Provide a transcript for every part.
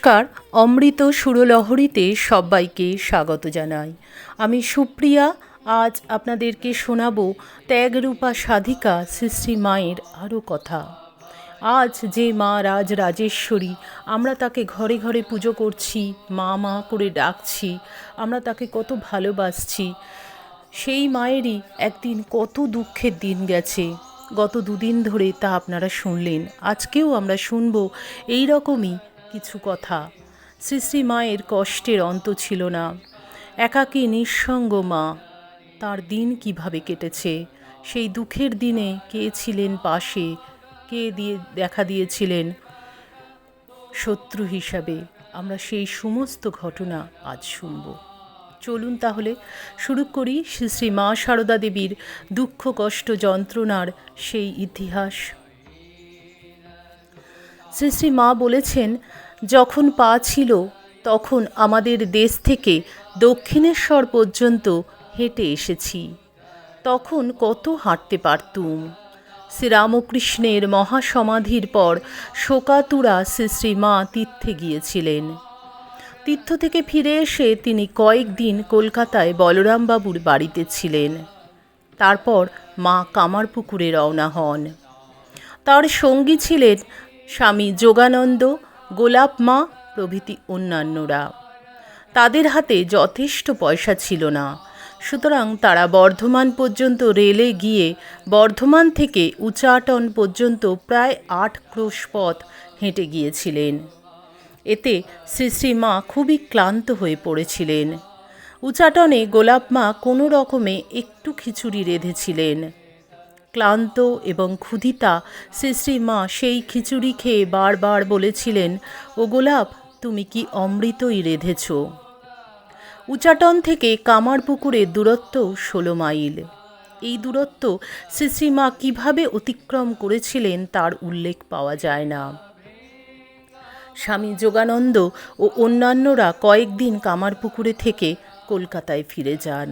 নমস্কার, অমৃত সুরলহরীতে সবাইকে স্বাগত জানাই। আমি সুপ্রিয়া, আজ আপনাদেরকে শোনাবো ত্যাগরূপা সাধিকা শ্রী মায়ের আরও কথা। আজ যে মা রাজ রাজেশ্বরী আমরা তাকে ঘরে ঘরে পুজো করছি, মা মা করে ডাকছি, আমরা তাকে কত ভালোবাসছি। সেই মায়েরই একদিন কত দুঃখের দিন গেছে। গত দুদিন ধরে তা আপনারা শুনলেন। আজকেও আমরা শুনব এই রকমই কিছু কথা। শ্রী শ্রী মায়ের কষ্টের অন্ত ছিল না। একাকী নিঃসঙ্গ মা, তার দিন কীভাবে কেটেছে? সেই দুঃখের দিনে কে ছিলেন পাশে? কে দিয়ে দেখা দিয়েছিলেন? শত্রু হিসাবে আমরা সেই সমস্ত ঘটনা আজ শুনব। চলুন তাহলে শুরু করি শ্রী শ্রী মা সারদা দেবীর দুঃখ কষ্ট যন্ত্রণার সেই ইতিহাস। শ্রী শ্রী মা বলেছেন, যখন পা ছিল, তখন আমাদের দেশ থেকে দক্ষিণেশ্বর পর্যন্ত হেঁটে এসেছি। তখন কত হাঁটতে পারতুম। শ্রীরামকৃষ্ণের মহাসমাধির পর শোকাতুরা শ্রী শ্রী মা তীর্থে গিয়েছিলেন। তীর্থ থেকে ফিরে এসে তিনি কয়েকদিন কলকাতায় বলরামবাবুর বাড়িতে ছিলেন। তারপর মা কামারপুকুরে রওনা হন। তার সঙ্গী ছিলেন স্বামী যোগানন্দ, গোলাপ মা প্রভৃতি অন্যান্যরা। তাদের হাতে যথেষ্ট পয়সা ছিল না। সুতরাং তারা বর্ধমান পর্যন্ত রেলে গিয়ে বর্ধমান থেকে উচাটন পর্যন্ত প্রায় আট ক্রোশ পথ হেঁটে গিয়েছিলেন। এতে শ্রী শ্রী মা খুবই ক্লান্ত হয়ে পড়েছিলেন। উচাটনে গোলাপ মা কোনো রকমে একটু খিচুড়ি রেঁধেছিলেন। ক্লান্ত এবং ক্ষুধিতা, শ্রী শ্রী মা সেই খিচুড়ি খেয়ে বারবার বলেছিলেন, ও গোলাপ, তুমি কি অমৃতই রেঁধেছ? উচাটন থেকে কামারপুকুরের দূরত্ব ষোলো মাইল। এই দূরত্ব শ্রী শ্রী মা কীভাবে অতিক্রম করেছিলেন তার উল্লেখ পাওয়া যায় না। স্বামী যোগানন্দ ও অন্যান্যরা কয়েকদিন কামারপুকুরে থেকে কলকাতায় ফিরে যান।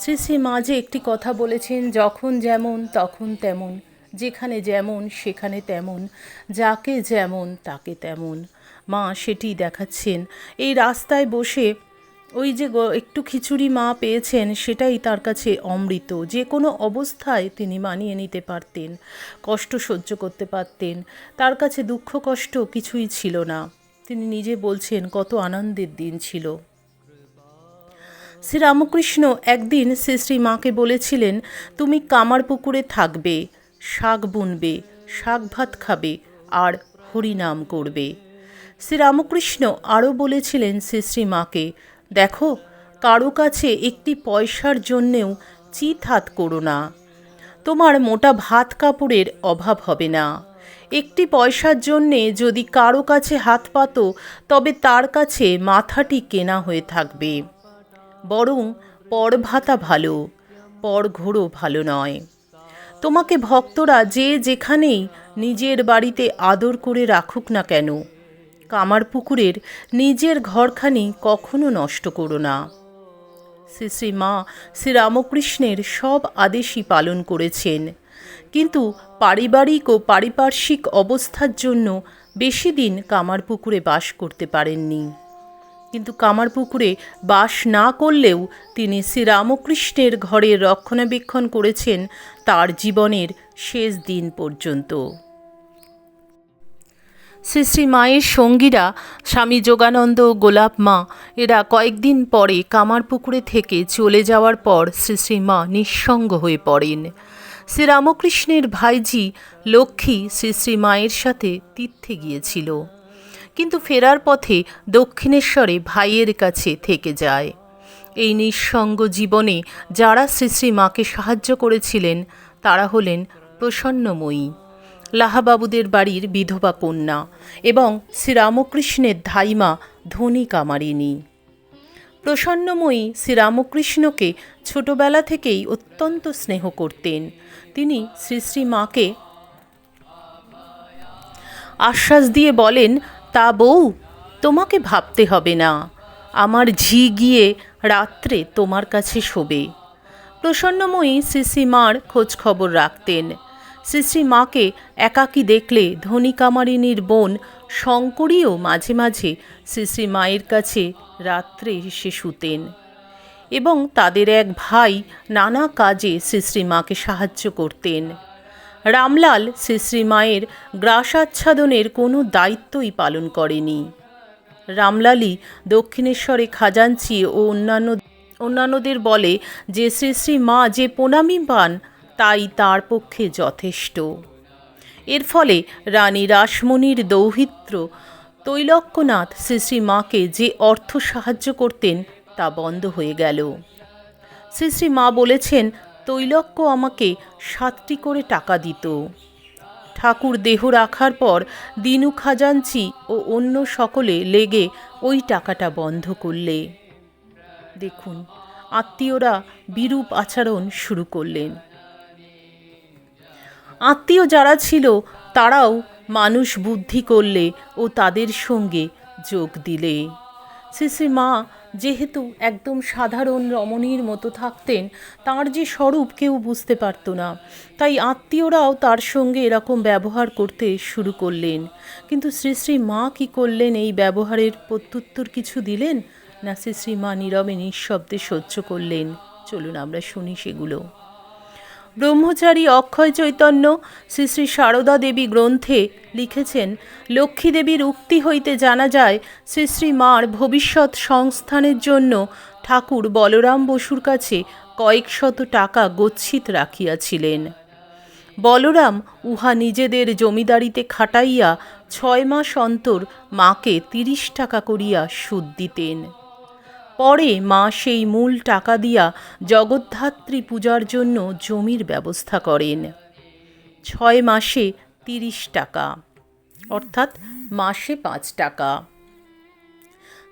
শ্রী শ্রী মা যে একটি কথা বলেছেন, যখন যেমন, তখন তেমন। যেখানে যেমন, সেখানে তেমন। যাকে যেমন, তাকে তেমন। মা সেটি দেখাচ্ছেন। এই রাস্তায় বসে ওই যে একটু খিচুড়ি মা পেয়েছেন, সেটাই তার কাছে অমৃত। যে কোনো অবস্থায় তিনি মানিয়ে নিতে পারতেন, কষ্ট সহ্য করতে পারতেন। তার কাছে দুঃখ, কষ্ট কিছুই ছিল না। তিনি নিজে বলছেন, কত আনন্দের দিন ছিল। শ্রীরামকৃষ্ণ একদিন শ্রী শ্রী মাকে বলেছিলেন, তুমি কামার পুকুরে থাকবে, শাক বুনবে, শাক ভাত খাবে আর হরিনাম করবে। শ্রীরামকৃষ্ণ আরও বলেছিলেন শ্রী শ্রী মাকে, দেখো, কারও কাছে একটি পয়সার জন্যেও চিত হাত করো না। তোমার মোটা ভাত কাপড়ের অভাব হবে না। একটি পয়সার জন্যে যদি কারও কাছে হাত পাতো, তবে তার কাছে মাথাটি কেনা হয়ে থাকবে। বরং পর ভাতা ভালো পর ঘোরও ভালো নয়। তোমাকে ভক্তরা যে যেখানেই নিজের বাড়িতে আদর করে রাখুক না কেন, কামারপুকুরের নিজের ঘরখানি কখনো নষ্ট করো না। শ্রী শ্রী মা শ্রীরামকৃষ্ণের সব আদেশই পালন করেছেন। কিন্তু পারিবারিক ও পারিপার্শ্বিক অবস্থার জন্য বেশি দিন কামারপুকুরে বাস করতে পারেননি। কিন্তু কামারপুকুরে বাস না করলেও তিনি শ্রীরামকৃষ্ণের ঘরের রক্ষণাবেক্ষণ করেছেন তার জীবনের শেষ দিন পর্যন্ত। শ্রী শ্রী মায়ের সঙ্গীরা, স্বামী যোগানন্দ ও গোলাপ মা, এরা কয়েকদিন পরে কামারপুকুরে থেকে চলে যাওয়ার পর শ্রী শ্রী মা নিঃসঙ্গ হয়ে পড়েন। শ্রীরামকৃষ্ণের ভাইজি লক্ষ্মী শ্রী শ্রী মায়ের সাথে তীর্থে গিয়েছিল। কিন্তু ফেরার পথে দক্ষিণেশ্বরে ভাইয়ের কাছে থেকে যায়। এই নিঃসঙ্গ জীবনে যারা শ্রী মাকে সাহায্য করেছিলেন, তারা হলেন প্রসন্নময়ী। লাহাবাবুদের বাড়ির বিধবা কন্যা এবং শ্রীরামকৃষ্ণের ধাইমা ধনী কামারিনী প্রসন্নময়ী শ্রীরামকৃষ্ণকে ছোটবেলা থেকেই অত্যন্ত স্নেহ করতেন। তিনি শ্রী শ্রী মাকে আশ্বাস দিয়ে বলেন তা বউ, তোমাকে ভাবতে হবে না। আমার ঝি গিয়ে রাত্রে তোমার কাছে শোবে। প্রসন্নময়ী শ্রী শ্রী মার খোঁজ খবর রাখতেন। মাকে একাকী দেখলে ধনী কামারিনীর বোন শঙ্করীও মাঝে মাঝে শ্রী শ্রী মায়ের কাছে রাত্রে এসে শুতেন এবং তাদের এক ভাই নানা কাজে শ্রী শ্রী মাকে সাহায্য করতেন। রামলাল শ্রী মায়ের গ্রাসাচ্ছাদনের কোনো দায়িত্বই পালন করেনি। রামলালই দক্ষিণেশ্বরে খাজাঞ্চি ও অন্যান্য অন্যান্যদের বলে যে শ্রী শ্রী মা যে প্রণামী পান, তাই তার পক্ষে যথেষ্ট। এর ফলে রানী রাসমণির দৌহিত্র তৈলক্যনাথ শ্রী শ্রী মাকে যে অর্থ সাহায্য করতেন তা বন্ধ হয়ে গেল। শ্রী শ্রী মা বলেছেন তৈলক্য আমাকে সাতটি করে টাকা দিত। ঠাকুর দেহ রাখার পর দিনু খাজাঞ্চি ও অন্য সকলে লেগে ওই টাকাটা বন্ধ করলে। দেখুন, আত্মীয়রা বিরূপ আচরণ শুরু করলেন। আত্মীয় যারা ছিল, তারাও মানুষ বুদ্ধি করলে ও তাদের সঙ্গে যোগ দিলে। শ্রী শ্রী মা যেহেতু একদম সাধারণ রমণীর মতো থাকতেন, তার যে স্বরূপ কেউ বুঝতে পারত না। তাই আত্মীয়রাও তার সঙ্গে এরকম ব্যবহার করতে শুরু করলেন। কিন্তু শ্রী শ্রী মা কি করলেন? এই ব্যবহারের প্রত্যুত্তর কিছু দিলেন? না, শ্রী শ্রী মা নীরবে নিঃশব্দে সহ্য করলেন। চলুন আমরা শুনি সেগুলো। ব্রহ্মচারী অক্ষয় চৈতন্য শ্রী শ্রী সারদা দেবী গ্রন্থে লিখেছেন, লক্ষ্মী দেবীর উক্তি হইতে জানা যায়, শ্রী শ্রী মার ভবিষ্যৎ সংস্থানের জন্য ঠাকুর বলরাম বসুর কাছে কয়েক শত টাকা গচ্ছিত রাখিয়াছিলেন। বলরাম উহা নিজেদের জমিদারিতে খাটাইয়া ছয় মাস অন্তর মাকে তিরিশ টাকা করিয়া সুদ দিতেন। পরে মা সেই মূল টাকা দিয়া জগদ্ধাত্রী পূজার জন্য জমির ব্যবস্থা করেন। ছয় মাসে তিরিশ টাকা, অর্থাৎ মাসে পাঁচ টাকা।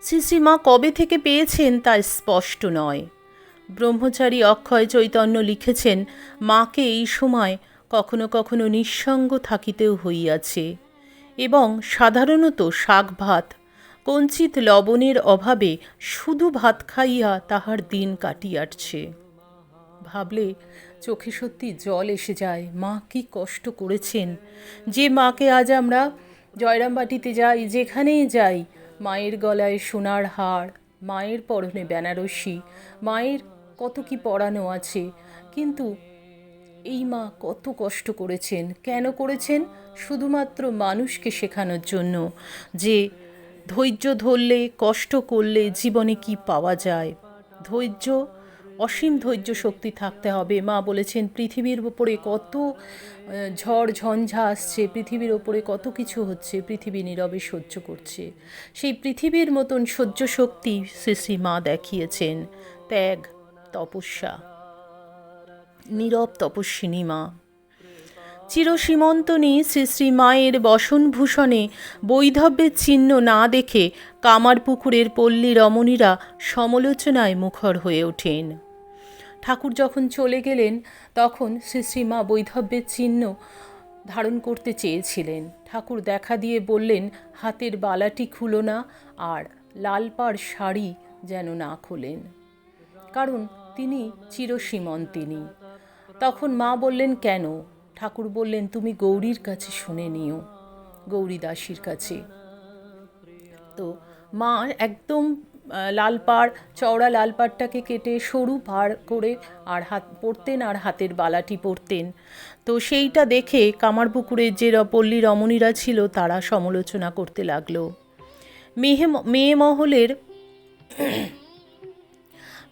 শ্রী শ্রী মা কবে থেকে পেয়েছেন তা স্পষ্ট নয়। ব্রহ্মচারী অক্ষয় চৈতন্য লিখেছেন, মাকে এই সময় কখনো কখনো নিঃসঙ্গ থাকিতেও হইয়াছে এবং সাধারণত শাক ভাত কঞ্চিত লবণের অভাবে শুধু ভাত খাইয়া তাহার দিন কাটিয়াটছে ভাবলে চোখে সত্যি জল এসে যায়। মা কি কষ্ট করেছেন। যে মাকে আজ আমরা জয়রামবাটিতে যাই, যেখানেই যাই, মায়ের গলায় সোনার হার, মায়ের পরনে বেনারসি, মায়ের কত কি পরানো আছে। কিন্তু এই মা কত কষ্ট করেছেন। কেন করেছেন? শুধুমাত্র মানুষকে শেখানোর জন্য। যে ধৈর্য ধরলে, কষ্ট করলে জীবনে কি পাওয়া যায়? ধৈর্য, অসীম ধৈর্য শক্তি থাকতে হবে। মা বলেছেন, পৃথিবীর ওপরে কত ঝড়, ঝঞ্ঝা আসছে, পৃথিবীর ওপরে কত কিছু হচ্ছে, পৃথিবী নীরবে সহ্য করছে। সেই পৃথিবীর মতন সহ্য শক্তি শ্রী মা দেখিয়েছেন। ত্যাগ, তপস্যা। নীরব তপস্বিনী মা। চিরসীমন্তনী শ্রী শ্রী মায়ের বসনভূষণে বৈধব্যের চিহ্ন না দেখে কামারপুকুরের পল্লী রমণীরা সমালোচনায় মুখর হয়ে ওঠেন। ঠাকুর যখন চলে গেলেন, তখন শ্রী শ্রী মা বৈধব্যের চিহ্ন ধারণ করতে চেয়েছিলেন। ঠাকুর দেখা দিয়ে বললেন, হাতের বালাটি খুলো না, আর লাল পাড় শাড়ি যেন না খোলেন। কারণ তিনি চিরসীমন্তিনী তখন মা বললেন, কেন? ঠাকুর বললেন, তুমি গৌরীর কাছে শুনে নিও গৌরী দাসীর কাছে। তো মা একদম লাল পাড় চওড়া লাল পাড়টাকে কেটে সরু পাড় করে আর হাত, পরতেন আর হাতের বালাটি পরতেন। তো সেইটা দেখে কামারপুকুরের যে পল্লী রমণীরা ছিল, তারা সমালোচনা করতে লাগল। মেহে, মেয়ে মহলের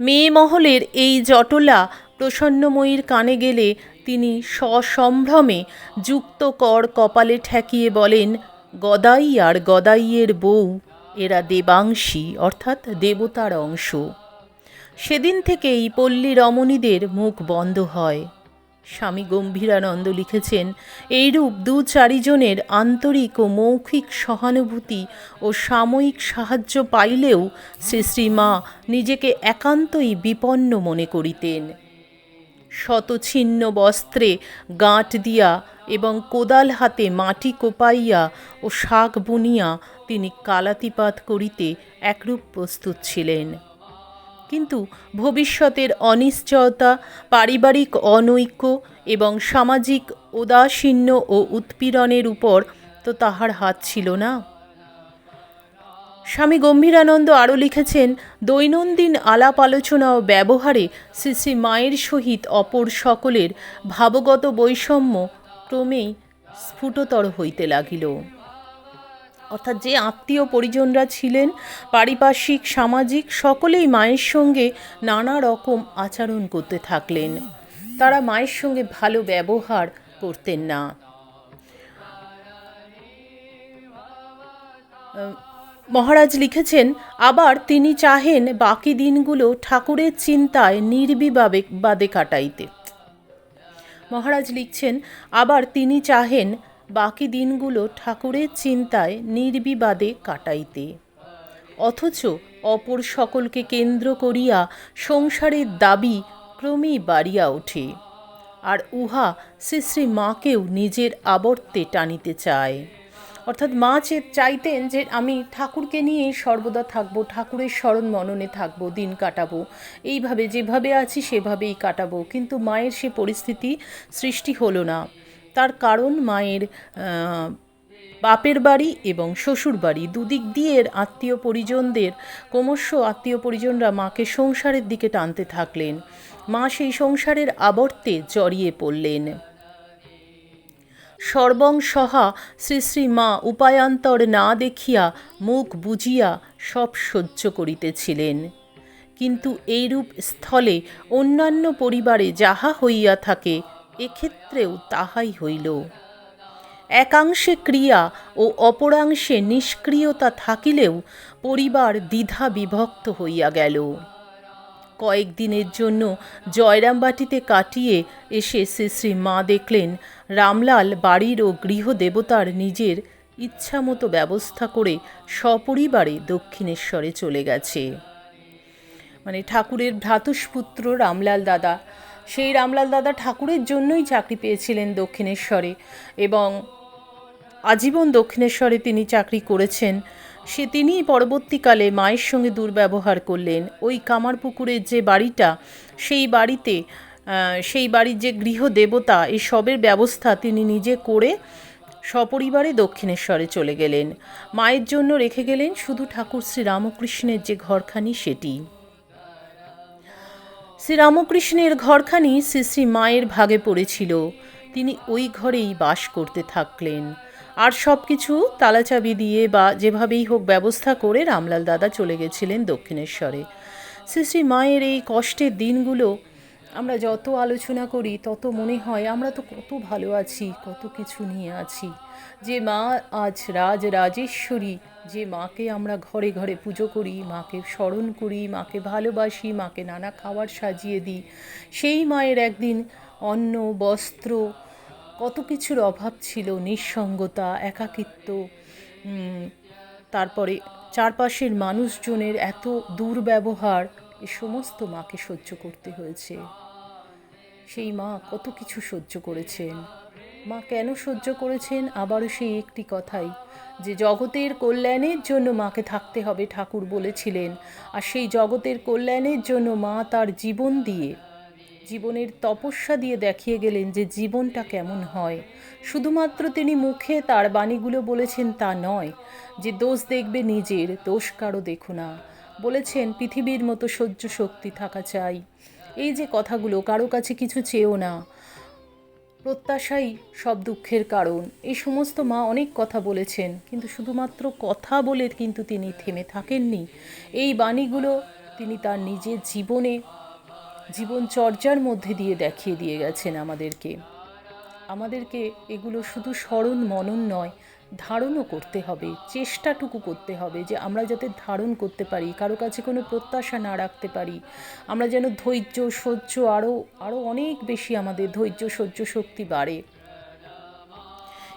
মেয়ে মহলের এই জটলা প্রসন্নময়ীর কানে গেলে তিনি সসম্ভ্রমে যুক্ত কর কপালে ঠেকিয়ে বলেন, গদাই আর গদাইয়ের বউ, এরা দেবাংশী, অর্থাৎ দেবতার অংশ। সেদিন থেকেই পল্লী রমণীদের মুখ বন্ধ হয়। স্বামী গম্ভীরানন্দ লিখেছেন, এইরূপ দু চারিজনের আন্তরিক ও মৌখিক সহানুভূতি ও সাময়িক সাহায্য পাইলেও শ্রী শ্রীমা নিজেকে একান্তই বিপন্ন মনে করিতেন। শতছিন্ন বস্ত্রে গাঁট দিয়া এবং কোদাল হাতে মাটি কোপাইয়া ও শাক বুনিয়া তিনি কালাতিপাত করিতে একরূপ প্রস্তুত ছিলেন। কিন্তু ভবিষ্যতের অনিশ্চয়তা, পারিবারিক অনৈক্য এবং সামাজিক উদাসীন্য ও উৎপীড়নের উপর তো তাহার হাত ছিল না। স্বামী গম্ভীরানন্দ আরও লিখেছেন, দৈনন্দিন আলাপ আলোচনা ও ব্যবহারে শ্রী মায়ের সহিত অপর সকলের ভাবগত বৈষম্য ক্রমেই স্ফুটতর হইতে লাগিল। অর্থাৎ যে আত্মীয় পরিজনরা ছিলেন, পারিপার্শ্বিক, সামাজিক, সকলেই মায়ের সঙ্গে নানা রকম আচরণ করতে থাকলেন। তারা মায়ের সঙ্গে ভালো ব্যবহার করতেন না। মহারাজ লিখেছেন, আবার তিনি চাহেন বাকি দিনগুলো ঠাকুরের চিন্তায় নির্বিবাবে বাদে কাটাইতে। মহারাজ লিখছেন, আবার তিনি চাহেন বাকি দিনগুলো ঠাকুরের চিন্তায় নির্বিবাদে কাটাইতে। অথচ অপর সকলকে কেন্দ্র করিয়া সংসারের দাবি ক্রমেই বাড়িয়া ওঠে, আর উহা শ্রী শ্রী মাকেও নিজের আবর্তে টানিতে চায়। অর্থাৎ মা চাইতেন যে আমি ঠাকুরকে নিয়ে সর্বদা থাকব, ঠাকুরের স্মরণ মননে থাকব, দিন কাটাবো। এইভাবে যেভাবে আছি সেভাবেই কাটাবো। কিন্তু মায়ের সে পরিস্থিতি সৃষ্টি হলো না। তার কারণ মায়ের বাপের বাড়ি এবং শ্বশুর বাড়ি। দুদিক দিয়ে আত্মীয় পরিজনদের, ক্রমশ আত্মীয় পরিজনরা মাকে সংসারের দিকে টানতে থাকলেন। মা সেই সংসারের আবর্তে জড়িয়ে পড়লেন। সর্বং সহা শ্রী শ্রী মা উপায়ান্তর না দেখিয়া মুখ বুঝিয়া সব সহ্য করিতেছিলেন। কিন্তু এইরূপ স্থলে অন্যান্য পরিবারে যাহা হইয়া থাকে, এক্ষেত্রেও তাহাই হইল। একাংশে ক্রিয়া ও অপরাংশে নিষ্ক্রিয়তা থাকিলেও পরিবার দ্বিধা বিভক্ত হইয়া গেল। কয়েকদিনের জন্য জয়রামবাটিতে কাটিয়ে এসে শ্রী শ্রী মা দেখলেন রামলাল বাড়ির ও গৃহদেবতার নিজের ইচ্ছামতো ব্যবস্থা করে সপরিবারে দক্ষিণেশ্বরে চলে গেছে। মানে ঠাকুরের ভ্রাতুষ্পুত্র রামলাল দাদা, সেই রামলাল দাদা ঠাকুরের জন্যই চাকরি পেয়েছিলেন দক্ষিণেশ্বরে এবং আজীবন দক্ষিণেশ্বরে তিনি চাকরি করেছেন। সে তিনিই পরবর্তীকালে মায়ের সঙ্গে দুর্ব্যবহার করলেন। ওই কামারপুকুরের যে বাড়িটা, সেই বাড়িতে সেই বাড়ির যে গৃহদেবতা এই সবের ব্যবস্থা তিনি নিজে করে সপরিবারে দক্ষিণেশ্বরে চলে গেলেন। মায়ের জন্য রেখে গেলেন শুধু ঠাকুর শ্রী রামকৃষ্ণের যে ঘরখানি সেটি। শ্রীরামকৃষ্ণের ঘরখানি শ্রী শ্রী মায়ের ভাগে পড়েছিল। তিনি ওই ঘরেই বাস করতে থাকলেন। আর সব কিছু তালাচাবি দিয়ে বা যেভাবেই হোক ব্যবস্থা করে রামলাল দাদা চলে গেছিলেন দক্ষিণেশ্বরে। শ্রী শ্রী মায়ের এই কষ্টের দিনগুলো আমরা যত আলোচনা করি, তত মনে হয় আমরা তো কত ভালো আছি, কত কিছু নিয়ে আছি। যে মা আজ রাজ রাজেশ্বরী, যে মাকে আমরা ঘরে ঘরে পুজো করি, মাকে স্মরণ করি, মাকে ভালোবাসি, মাকে নানা খাবার সাজিয়ে দিই, সেই মায়ের একদিন অন্ন, বস্ত্র কত কিছুর অভাব ছিল, নিঃসঙ্গতা, একাকিত্ব তারপরে চারপাশের মানুষজনের এত দুর্ব্যবহার, এ সমস্ত মাকে সহ্য করতে হয়েছে। সেই মা কত কিছু সহ্য করেছেন। মা কেন সহ্য করেছেন? আবারও সেই একটি কথাই, যে জগতের কল্যাণের জন্য মাকে থাকতে হবে, ঠাকুর বলেছিলেন। আর সেই জগতের কল্যাণের জন্য মা তার জীবন দিয়ে জীবনের তপস্যা দিয়ে দেখিয়ে গেলেন যে জীবনটা কেমন হয়। শুধুমাত্র তিনি মুখে তার বাণীগুলো বলেছেন তা নয়, যে দোষ দেখবে নিজের, দোষ কারও দেখো না। বলেছেন, পৃথিবীর মতো সহ্য শক্তি থাকা চাই। এই যে কথাগুলো, কারও কাছে কিছু চেয়েও না। প্রত্যাশাই সব দুঃখের কারণ। এই সমস্ত মা অনেক কথা বলেছেন, কিন্তু শুধুমাত্র কথা বলে কিন্তু তিনি থেমে থাকেননি। এই বাণীগুলো তিনি তার নিজের জীবনে জীবনচর্যার মধ্যে দিয়ে দেখিয়ে দিয়ে গেছেন আমাদেরকে। আমাদেরকে এগুলো শুধু স্মরণ মনন নয়, ধারণও করতে হবে, চেষ্টাটুকু করতে হবে যে আমরা যাতে ধারণ করতে পারি, কারও কাছে কোনো প্রত্যাশা না রাখতে পারি। আমরা যেন ধৈর্য, সহ্য আরও আরও অনেক বেশি আমাদের ধৈর্য, সহ্য শক্তি বাড়ে।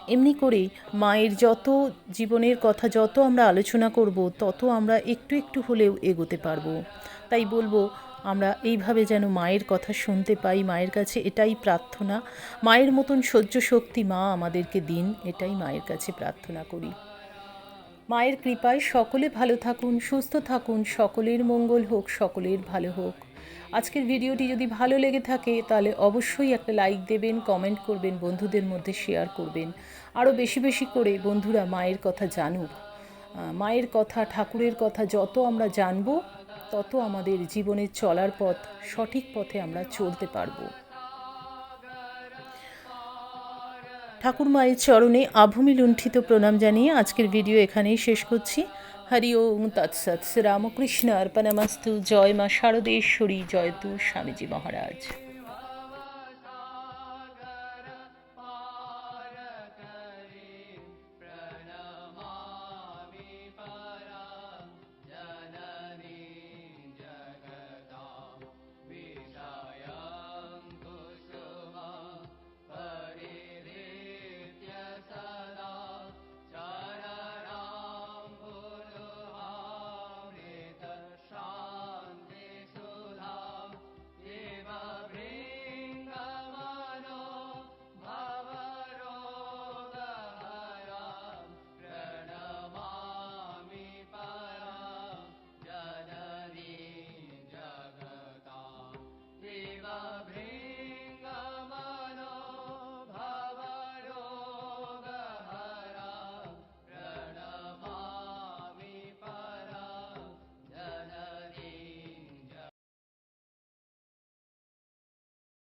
এমনি করেই মায়ের যত জীবনের কথা যত আমরা আলোচনা করব, তত আমরা একটু একটু হলেও এগোতে পারব। তাই বলব আমরা এইভাবে যেন মায়ের কথা শুনতে পাই, মায়ের কাছে এটাই প্রার্থনা। মায়ের মতন সহ্য শক্তি মা আমাদেরকে দিন, এটাই মায়ের কাছে প্রার্থনা করি। মায়ের কৃপায় সকলে ভালো থাকুন, সুস্থ থাকুন, সকলের মঙ্গল হোক, সকলের ভালো হোক। আজকের ভিডিওটি যদি ভালো লেগে থাকে, তাহলে অবশ্যই একটা লাইক দেবেন, কমেন্ট করবেন, বন্ধুদের মধ্যে শেয়ার করবেন। আরও বেশি বেশি করে বন্ধুরা মায়ের কথা জানুক। মায়ের কথা, ঠাকুরের কথা যত আমরা জানব তত আমাদের জীবনে চলার পথ, সঠিক পথে আমরা চলতে পারব। ঠাকুর মায়ের চরণে আভূমি লুণ্ঠিত প্রণাম জানিয়ে আজকের ভিডিও এখানেই শেষ করছি। হরি ওম তৎসৎ রামকৃষ্ণ, অর্পণামাস্তু, জয় মা শারদেশ্বরী জয়তু স্বামীজি মহারাজ।